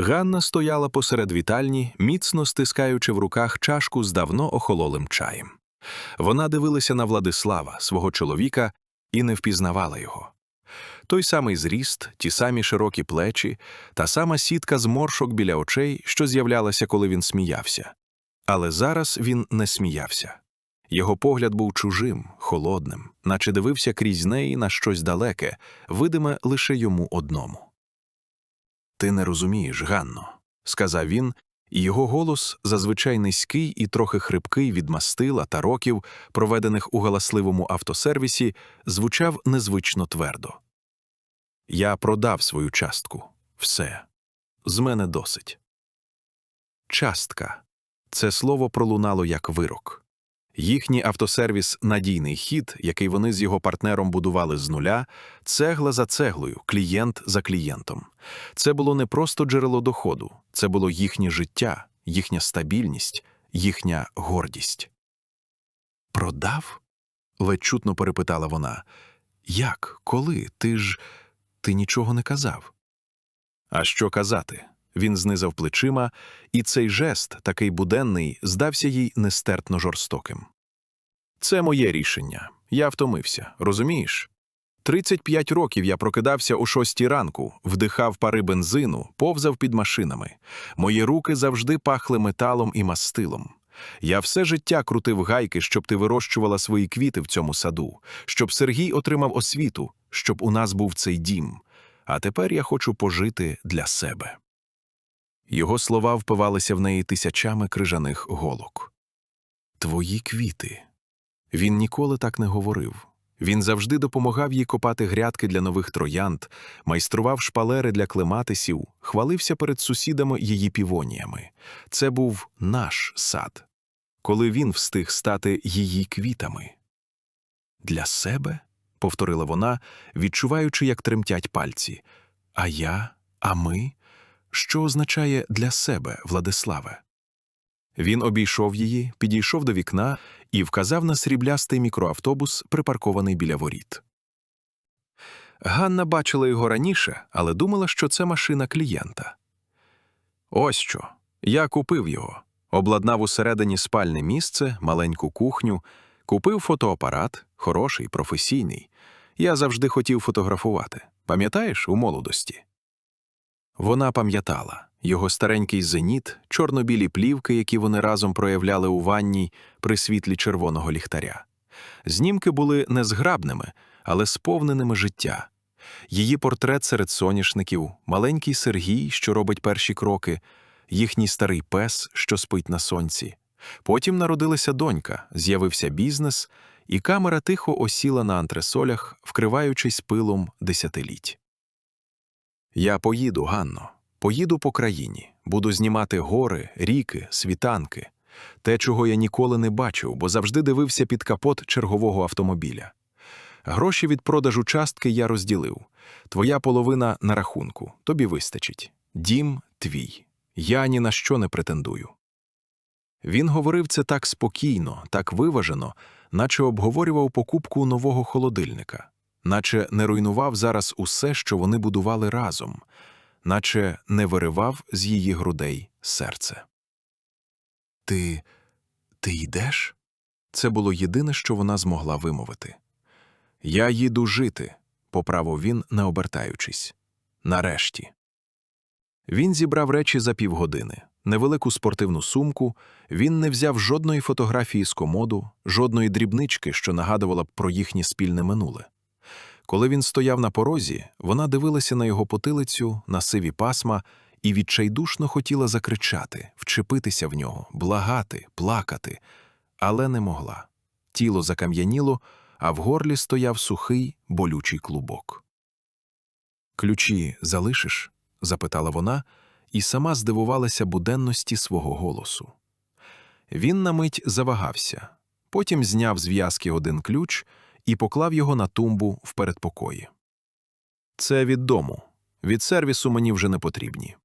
Ганна стояла посеред вітальні, міцно стискаючи в руках чашку з давно охололим чаєм. Вона дивилася на Владислава, свого чоловіка, і не впізнавала його. Той самий зріст, ті самі широкі плечі, та сама сітка зморшок біля очей, що з'являлася, коли він сміявся. Але зараз він не сміявся. Його погляд був чужим, холодним, наче дивився крізь неї на щось далеке, видиме лише йому одному. Ти не розумієш, Ганно, сказав він, і його голос, зазвичай низький і трохи хрипкий від мастила та років, проведених у галасливому автосервісі, звучав незвично твердо. Я продав свою частку. Все. З мене досить. Частка. Це слово пролунало як вирок. Їхній автосервіс надійний хід, який вони з його партнером будували з нуля, цегла за цеглою, клієнт за клієнтом. Це було не просто джерело доходу, це було їхнє життя, їхня стабільність, їхня гордість. Продав? ледь чутно перепитала вона. Як? Коли? Ти ж ти нічого не казав. А що казати? Він знизав плечима, і цей жест, такий буденний, здався їй нестерпно жорстоким. Це моє рішення. Я втомився, розумієш? 35 років я прокидався о шостій ранку, вдихав пари бензину, повзав під машинами. Мої руки завжди пахли металом і мастилом. Я все життя крутив гайки, щоб ти вирощувала свої квіти в цьому саду, щоб Сергій отримав освіту, щоб у нас був цей дім. А тепер я хочу пожити для себе. Його слова впивалися в неї тисячами крижаних голок. Твої квіти. Він ніколи так не говорив. Він завжди допомагав їй копати грядки для нових троянд, майстрував шпалери для клематисів, хвалився перед сусідами її півоніями. Це був наш сад, коли він встиг стати її квітами. Для себе? повторила вона, відчуваючи, як тремтять пальці. А я, а ми? Що означає для себе, Владиславе? Він обійшов її, підійшов до вікна і вказав на сріблястий мікроавтобус, припаркований біля воріт. Ганна бачила його раніше, але думала, що це машина клієнта. Ось що. Я купив його, обладнав усередині спальне місце, маленьку кухню, купив фотоапарат, хороший, професійний. Я завжди хотів фотографувати. Пам'ятаєш, у молодості? Вона пам'ятала його старенький зеніт, чорно-білі плівки, які вони разом проявляли у ванній при світлі червоного ліхтаря. Знімки були незграбними, але сповненими життя. Її портрет серед соняшників, маленький Сергій, що робить перші кроки, їхній старий пес, що спить на сонці. Потім народилася донька, з'явився бізнес, і камера тихо осіла на антресолях, вкриваючись пилом десятиліть. Я поїду, Ганно, поїду по країні, буду знімати гори, ріки, світанки, те, чого я ніколи не бачив, бо завжди дивився під капот чергового автомобіля. Гроші від продажу частки я розділив. Твоя половина на рахунку, тобі вистачить. Дім твій. Я ні на що не претендую. Він говорив це так спокійно, так виважено, наче обговорював покупку нового холодильника наче не руйнував зараз усе, що вони будували разом, наче не виривав з її грудей серце. Ти ти йдеш? Це було єдине, що вона змогла вимовити. Я їду жити, поправив він, не обертаючись. Нарешті. Він зібрав речі за півгодини, невелику спортивну сумку, він не взяв жодної фотографії з комоду, жодної дрібнички, що нагадувала б про їхнє спільне минуле. Коли він стояв на порозі, вона дивилася на його потилицю, на сиві пасма і відчайдушно хотіла закричати, вчепитися в нього, благати, плакати, але не могла. Тіло закам'яніло, а в горлі стояв сухий, болючий клубок. Ключі залишиш? запитала вона, і сама здивувалася буденності свого голосу. Він на мить завагався, потім зняв з в'язки один ключ і поклав його на тумбу в передпокої. Це від дому. Від сервісу мені вже не потрібні.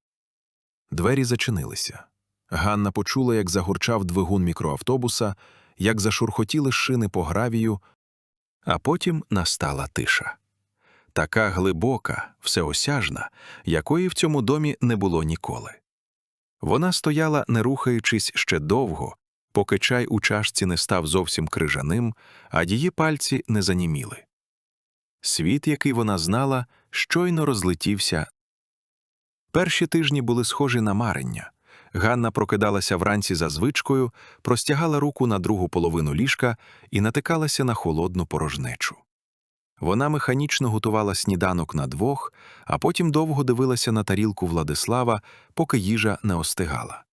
Двері зачинилися. Ганна почула, як загурчав двигун мікроавтобуса, як зашурхотіли шини по гравію, а потім настала тиша. така глибока, всеосяжна, якої в цьому домі не було ніколи. Вона стояла, не рухаючись ще довго, поки чай у чашці не став зовсім крижаним, а її пальці не заніміли. Світ, який вона знала, щойно розлетівся. Перші тижні були схожі на марення. Ганна прокидалася вранці за звичкою, простягала руку на другу половину ліжка і натикалася на холодну порожнечу. Вона механічно готувала сніданок на двох, а потім довго дивилася на тарілку Владислава, поки їжа не остигала.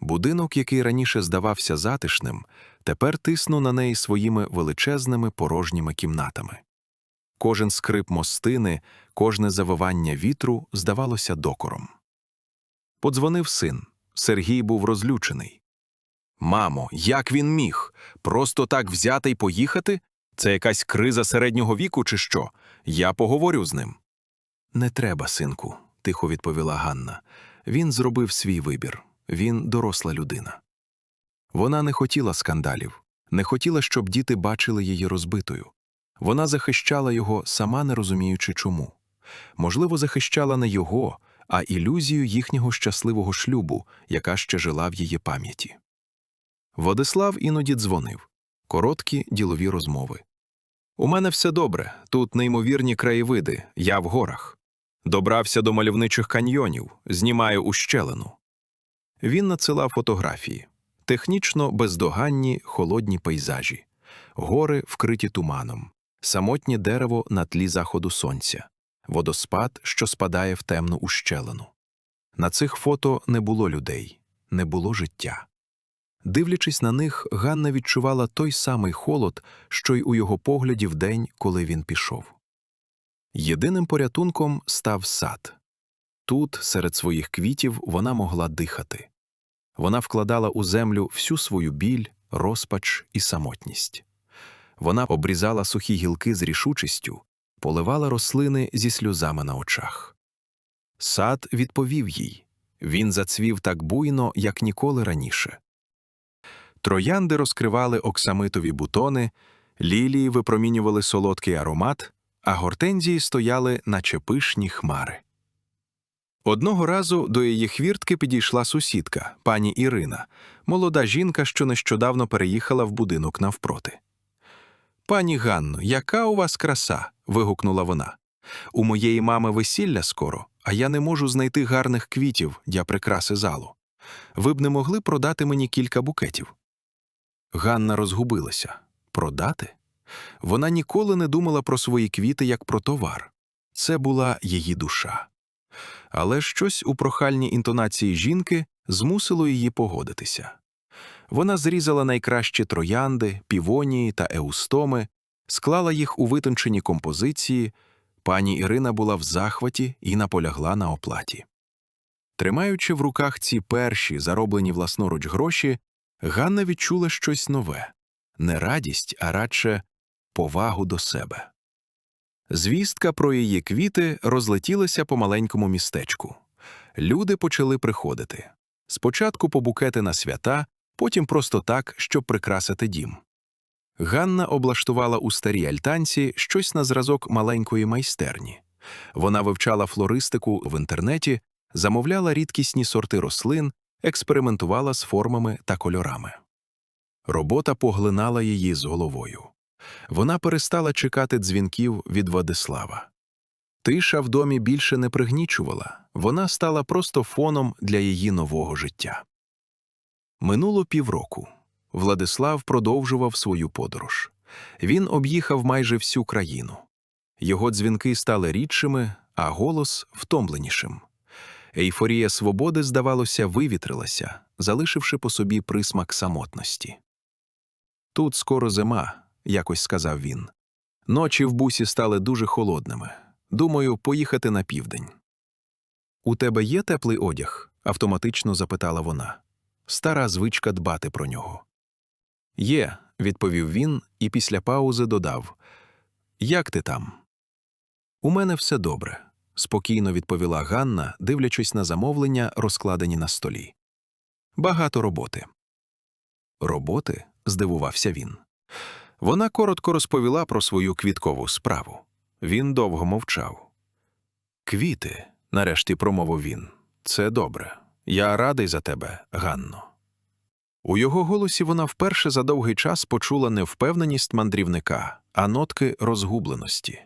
Будинок, який раніше здавався затишним, тепер тиснув на неї своїми величезними порожніми кімнатами. Кожен скрип мостини, кожне завивання вітру здавалося докором. Подзвонив син. Сергій був розлючений. Мамо, як він міг? Просто так взяти й поїхати? Це якась криза середнього віку, чи що? Я поговорю з ним. Не треба, синку, тихо відповіла Ганна. Він зробив свій вибір. Він доросла людина. Вона не хотіла скандалів, не хотіла, щоб діти бачили її розбитою. Вона захищала його, сама не розуміючи чому. Можливо, захищала не його, а ілюзію їхнього щасливого шлюбу, яка ще жила в її пам'яті. Владислав іноді дзвонив короткі ділові розмови. У мене все добре, тут неймовірні краєвиди, я в горах. Добрався до мальовничих каньйонів, знімаю ущелину. Він надсилав фотографії технічно бездоганні холодні пейзажі, гори вкриті туманом, самотнє дерево на тлі заходу сонця, водоспад, що спадає в темну ущелину. На цих фото не було людей, не було життя. Дивлячись на них, Ганна відчувала той самий холод, що й у його погляді в день, коли він пішов. Єдиним порятунком став сад. Тут, серед своїх квітів, вона могла дихати. Вона вкладала у землю всю свою біль, розпач і самотність. Вона обрізала сухі гілки з рішучістю, поливала рослини зі сльозами на очах. Сад відповів їй він зацвів так буйно, як ніколи раніше. Троянди розкривали оксамитові бутони, лілії випромінювали солодкий аромат, а гортензії стояли, наче пишні хмари. Одного разу до її хвіртки підійшла сусідка, пані Ірина, молода жінка, що нещодавно переїхала в будинок навпроти. Пані Ганно, яка у вас краса? вигукнула вона. У моєї мами весілля скоро, а я не можу знайти гарних квітів для прикраси залу. Ви б не могли продати мені кілька букетів. Ганна розгубилася. Продати? Вона ніколи не думала про свої квіти як про товар. Це була її душа. Але щось у прохальній інтонації жінки змусило її погодитися. Вона зрізала найкращі троянди, півонії та еустоми, склала їх у витончені композиції. Пані Ірина була в захваті і наполягла на оплаті. Тримаючи в руках ці перші зароблені власноруч гроші, Ганна відчула щось нове не радість, а радше повагу до себе. Звістка про її квіти розлетілася по маленькому містечку. Люди почали приходити спочатку по букети на свята, потім просто так, щоб прикрасити дім. Ганна облаштувала у старій альтанці щось на зразок маленької майстерні. Вона вивчала флористику в інтернеті, замовляла рідкісні сорти рослин, експериментувала з формами та кольорами. Робота поглинала її з головою. Вона перестала чекати дзвінків від Владислава. Тиша в домі більше не пригнічувала, вона стала просто фоном для її нового життя. Минуло півроку. Владислав продовжував свою подорож. Він об'їхав майже всю країну. Його дзвінки стали рідшими, а голос втомленішим. Ейфорія свободи, здавалося, вивітрилася, залишивши по собі присмак самотності. Тут скоро зима, якось сказав він. Ночі в бусі стали дуже холодними. Думаю, поїхати на південь. У тебе є теплий одяг? автоматично запитала вона. Стара звичка дбати про нього. Є, відповів він і після паузи додав Як ти там? У мене все добре, спокійно відповіла Ганна, дивлячись на замовлення, розкладені на столі. Багато роботи. Роботи? здивувався він. Вона коротко розповіла про свою квіткову справу. Він довго мовчав. Квіти, нарешті промовив він. Це добре. Я радий за тебе, Ганно. У його голосі вона вперше за довгий час почула не впевненість мандрівника, а нотки розгубленості.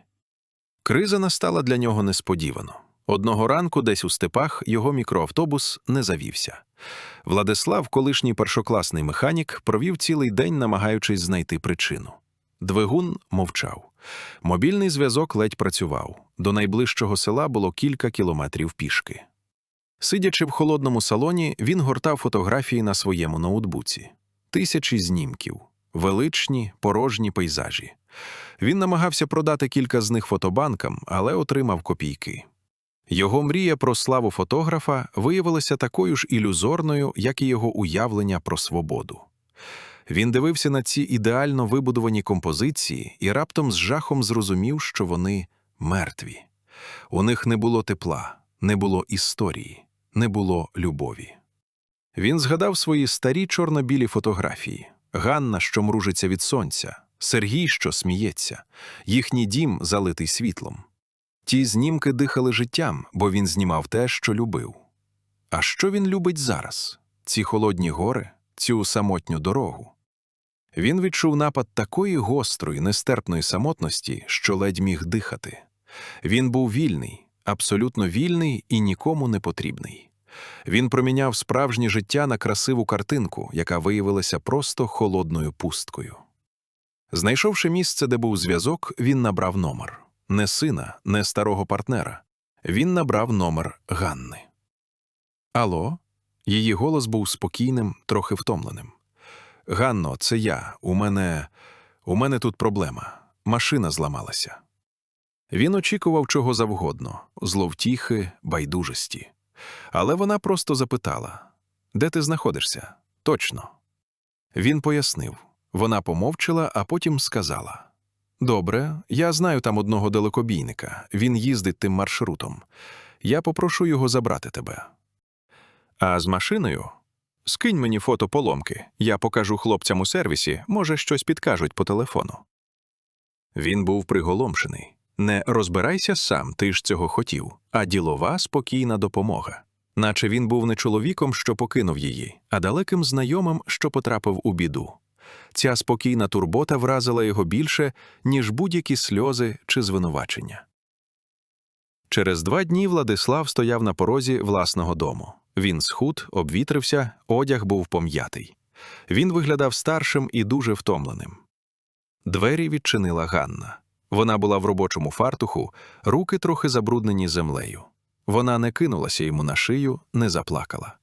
Криза настала для нього несподівано. Одного ранку, десь у степах, його мікроавтобус не завівся. Владислав, колишній першокласний механік, провів цілий день, намагаючись знайти причину. Двигун мовчав. Мобільний зв'язок ледь працював. До найближчого села було кілька кілометрів пішки. Сидячи в холодному салоні, він гортав фотографії на своєму ноутбуці. Тисячі знімків, величні, порожні пейзажі. Він намагався продати кілька з них фотобанкам, але отримав копійки. Його мрія про славу фотографа виявилася такою ж ілюзорною, як і його уявлення про свободу. Він дивився на ці ідеально вибудовані композиції і раптом з жахом зрозумів, що вони мертві. У них не було тепла, не було історії, не було любові. Він згадав свої старі чорно-білі фотографії Ганна, що мружиться від сонця, Сергій, що сміється, їхній дім залитий світлом. Ті знімки дихали життям, бо він знімав те, що любив. А що він любить зараз? Ці холодні гори, цю самотню дорогу. Він відчув напад такої гострої, нестерпної самотності, що ледь міг дихати. Він був вільний, абсолютно вільний і нікому не потрібний. Він проміняв справжнє життя на красиву картинку, яка виявилася просто холодною пусткою. Знайшовши місце, де був зв'язок, він набрав номер не сина, не старого партнера. Він набрав номер Ганни. Алло? Її голос був спокійним, трохи втомленим. Ганно, це я. У мене. У мене тут проблема. Машина зламалася. Він очікував чого завгодно зловтіхи, байдужості. Але вона просто запитала Де ти знаходишся? Точно. Він пояснив. Вона помовчала, а потім сказала Добре, я знаю там одного далекобійника. Він їздить тим маршрутом. Я попрошу його забрати тебе. А з машиною скинь мені фото поломки. Я покажу хлопцям у сервісі, може, щось підкажуть по телефону. Він був приголомшений. Не розбирайся сам, ти ж цього хотів, а ділова спокійна допомога. Наче він був не чоловіком, що покинув її, а далеким знайомим, що потрапив у біду. Ця спокійна турбота вразила його більше, ніж будь-які сльози чи звинувачення. Через два дні Владислав стояв на порозі власного дому. Він схуд, обвітрився, одяг був пом'ятий. Він виглядав старшим і дуже втомленим. Двері відчинила Ганна. Вона була в робочому фартуху, руки трохи забруднені землею. Вона не кинулася йому на шию, не заплакала.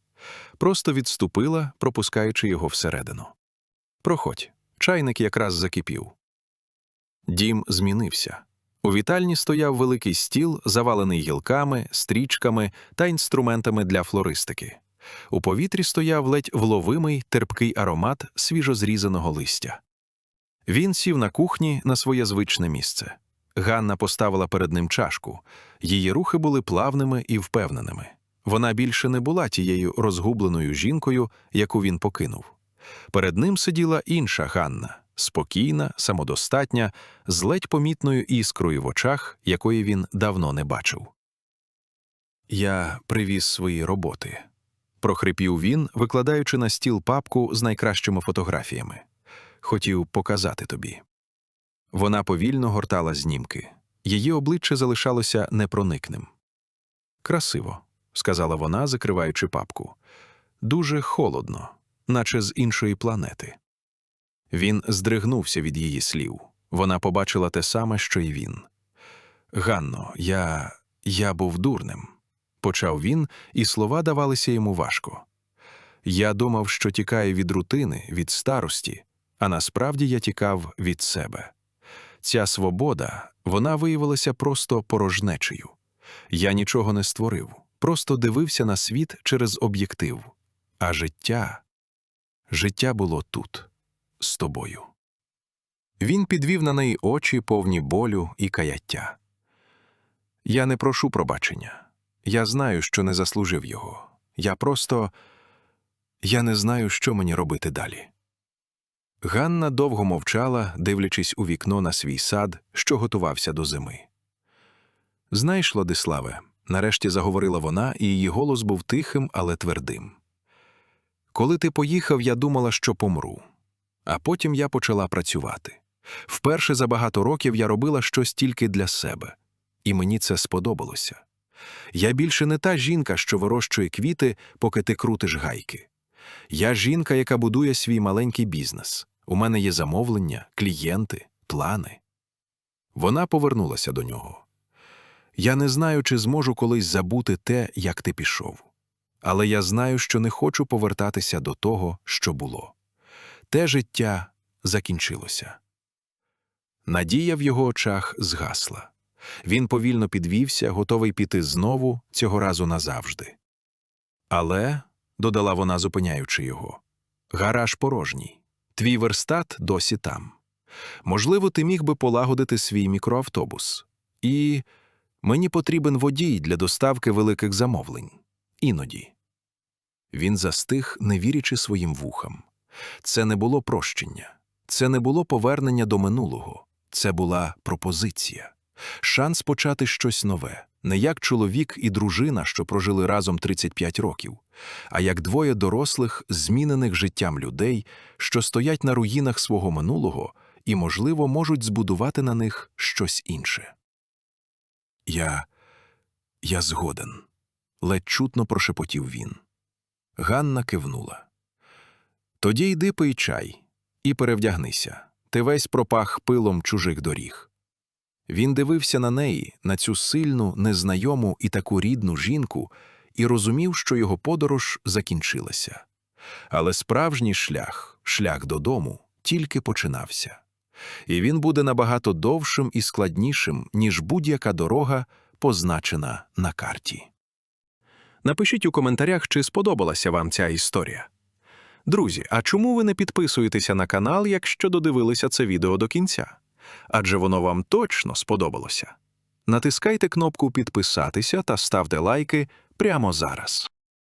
Просто відступила, пропускаючи його всередину. Проходь, чайник якраз закипів. Дім змінився. У вітальні стояв великий стіл, завалений гілками, стрічками та інструментами для флористики. У повітрі стояв ледь вловимий терпкий аромат свіжозрізаного листя. Він сів на кухні на своє звичне місце. Ганна поставила перед ним чашку. Її рухи були плавними і впевненими. Вона більше не була тією розгубленою жінкою, яку він покинув. Перед ним сиділа інша Ганна, спокійна, самодостатня, з ледь помітною іскрою в очах, якої він давно не бачив. Я привіз свої роботи, прохрипів він, викладаючи на стіл папку з найкращими фотографіями. Хотів показати тобі. Вона повільно гортала знімки. Її обличчя залишалося непроникним. Красиво, сказала вона, закриваючи папку. Дуже холодно, наче з іншої планети. Він здригнувся від її слів. Вона побачила те саме, що й він. Ганно, я. я був дурним, почав він, і слова давалися йому важко. Я думав, що тікаю від рутини, від старості, а насправді я тікав від себе. Ця свобода, вона виявилася просто порожнечею. Я нічого не створив, просто дивився на світ через об'єктив. А життя, життя було тут, з тобою. Він підвів на неї очі, повні болю і каяття. Я не прошу пробачення. Я знаю, що не заслужив його. Я просто я не знаю, що мені робити далі. Ганна довго мовчала, дивлячись у вікно на свій сад, що готувався до зими. Знаєш, Владиславе, нарешті заговорила вона, і її голос був тихим, але твердим. Коли ти поїхав, я думала, що помру. А потім я почала працювати. Вперше за багато років я робила щось тільки для себе, і мені це сподобалося. Я більше не та жінка, що вирощує квіти, поки ти крутиш гайки. Я жінка, яка будує свій маленький бізнес. У мене є замовлення, клієнти, плани. Вона повернулася до нього. Я не знаю, чи зможу колись забути те, як ти пішов. Але я знаю, що не хочу повертатися до того, що було. Те життя закінчилося. Надія в його очах згасла. Він повільно підвівся, готовий піти знову, цього разу назавжди. Але, додала вона, зупиняючи його, гараж порожній. Твій верстат досі там. Можливо, ти міг би полагодити свій мікроавтобус. І мені потрібен водій для доставки великих замовлень. Іноді. Він застиг, не вірячи своїм вухам. Це не було прощення, це не було повернення до минулого, це була пропозиція, шанс почати щось нове, не як чоловік і дружина, що прожили разом 35 років, а як двоє дорослих, змінених життям людей, що стоять на руїнах свого минулого і, можливо, можуть збудувати на них щось інше. Я. я згоден, ледь чутно прошепотів він. Ганна кивнула. Тоді йди пий чай і перевдягнися. Ти весь пропах пилом чужих доріг. Він дивився на неї, на цю сильну, незнайому і таку рідну жінку, і розумів, що його подорож закінчилася. Але справжній шлях, шлях додому, тільки починався. І він буде набагато довшим і складнішим, ніж будь-яка дорога, позначена на карті. Напишіть у коментарях, чи сподобалася вам ця історія. Друзі, а чому ви не підписуєтеся на канал, якщо додивилися це відео до кінця? Адже воно вам точно сподобалося. Натискайте кнопку Підписатися та ставте лайки прямо зараз.